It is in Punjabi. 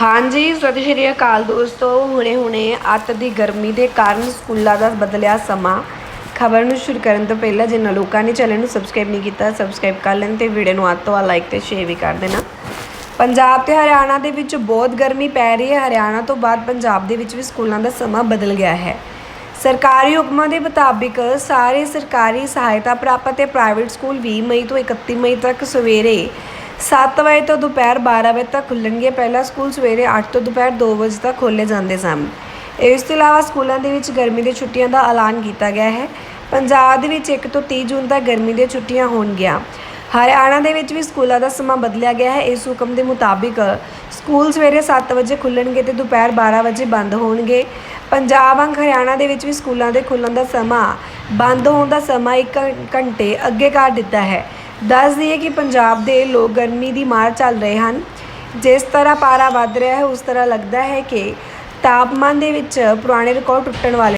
ਹਾਂਜੀ, ਸਤਿ ਸ਼੍ਰੀ ਅਕਾਲ ਦੋਸਤੋ। ਹੁਣੇ ਹੁਣੇ ਅੱਤ ਦੀ ਗਰਮੀ ਦੇ ਕਾਰਨ ਸਕੂਲਾਂ ਦਾ ਬਦਲਿਆ ਸਮਾਂ। ਖਬਰ ਨੂੰ ਸ਼ੁਰੂ ਕਰਨ ਤੋਂ ਪਹਿਲਾਂ ਜਿਨ੍ਹਾਂ ਲੋਕਾਂ ਨੇ ਚੈਨਲ ਨੂੰ ਸਬਸਕ੍ਰਾਈਬ ਨਹੀਂ ਕੀਤਾ ਸਬਸਕ੍ਰਾਈਬ ਕਰ ਲੈਣ ਤੇ ਵੀਡੀਓ ਨੂੰ ਅੱਧ ਤੋਂ ਵੱਧ ਲਾਈਕ ਤੇ ਸ਼ੇਅਰ ਵੀ ਕਰ ਦੇਣਾ। ਪੰਜਾਬ ਤੇ ਹਰਿਆਣਾ ਦੇ ਵਿੱਚ ਬਹੁਤ ਗਰਮੀ ਪੈ ਰਹੀ ਹੈ। ਹਰਿਆਣਾ ਤੋਂ ਬਾਅਦ ਪੰਜਾਬ ਦੇ ਵਿੱਚ ਵੀ ਸਕੂਲਾਂ ਦਾ ਸਮਾਂ ਬਦਲ ਗਿਆ ਹੈ। ਸਰਕਾਰੀ ਹੁਕਮਾਂ ਦੇ ਮੁਤਾਬਿਕ ਸਾਰੇ ਸਰਕਾਰੀ ਸਹਾਇਤਾ ਪ੍ਰਾਪਤ ਤੇ ਪ੍ਰਾਈਵੇਟ ਸਕੂਲ 20 ਮਈ ਤੋਂ 31 ਮਈ ਤੱਕ ਸਵੇਰੇ 7 ਵਜੇ ਤੋਂ ਦੁਪਹਿਰ 12 ਵਜੇ ਤੱਕ ਖੁੱਲਣਗੇ। ਪਹਿਲਾ ਸਕੂਲ ਸਵੇਰੇ 8 ਤੋਂ ਦੁਪਹਿਰ 2 ਵਜੇ ਤੱਕ ਖੋਲ੍ਹੇ ਜਾਂਦੇ ਸਨ। ਇਸ ਤੋਂ ਇਲਾਵਾ ਸਕੂਲਾਂ ਦੇ ਵਿੱਚ ਗਰਮੀ ਦੀਆਂ ਛੁੱਟੀਆਂ ਦਾ ਐਲਾਨ ਕੀਤਾ ਗਿਆ ਹੈ। ਪੰਜਾਬ ਦੇ ਵਿੱਚ 1 ਤੋਂ 30 ਜੂਨ ਤੱਕ ਗਰਮੀ ਦੀਆਂ ਛੁੱਟੀਆਂ ਹੋਣਗੀਆਂ। ਹਰਿਆਣਾ ਦੇ ਵਿੱਚ ਵੀ ਸਕੂਲਾਂ ਦਾ ਸਮਾਂ ਬਦਲਿਆ ਗਿਆ ਹੈ। ਇਸ ਹੁਕਮ ਦੇ ਮੁਤਾਬਿਕ ਸਕੂਲ ਸਵੇਰੇ 7 ਵਜੇ ਖੁੱਲਣਗੇ ਤੇ ਦੁਪਹਿਰ 12 ਵਜੇ ਬੰਦ ਹੋਣਗੇ। ਪੰਜਾਬ ਵਾਂਗ ਹਰਿਆਣਾ ਦੇ ਵਿੱਚ ਵੀ ਸਕੂਲਾਂ ਦੇ ਖੁੱਲ੍ਹਣ ਦਾ ਸਮਾਂ ਬੰਦ ਹੋਣ ਦਾ ਸਮਾਂ 1 ਘੰਟੇ ਅੱਗੇ ਕਰ ਦਿੱਤਾ ਹੈ। ਦੱਸ ਦਈਏ ਕਿ ਪੰਜਾਬ ਦੇ ਲੋਕ ਗਰਮੀ ਦੀ ਮਾਰ ਚੱਲ ਰਹੇ ਹਨ। ਜਿਸ ਤਰ੍ਹਾਂ ਪਾਰਾ ਵੱਧ ਰਿਹਾ ਹੈ, ਉਸ ਤਰ੍ਹਾਂ ਲੱਗਦਾ ਹੈ ਕਿ ਤਾਪਮਾਨ ਦੇ ਵਿੱਚ ਪੁਰਾਣੇ ਰਿਕਾਰਡ ਟੁੱਟਣ ਵਾਲੇ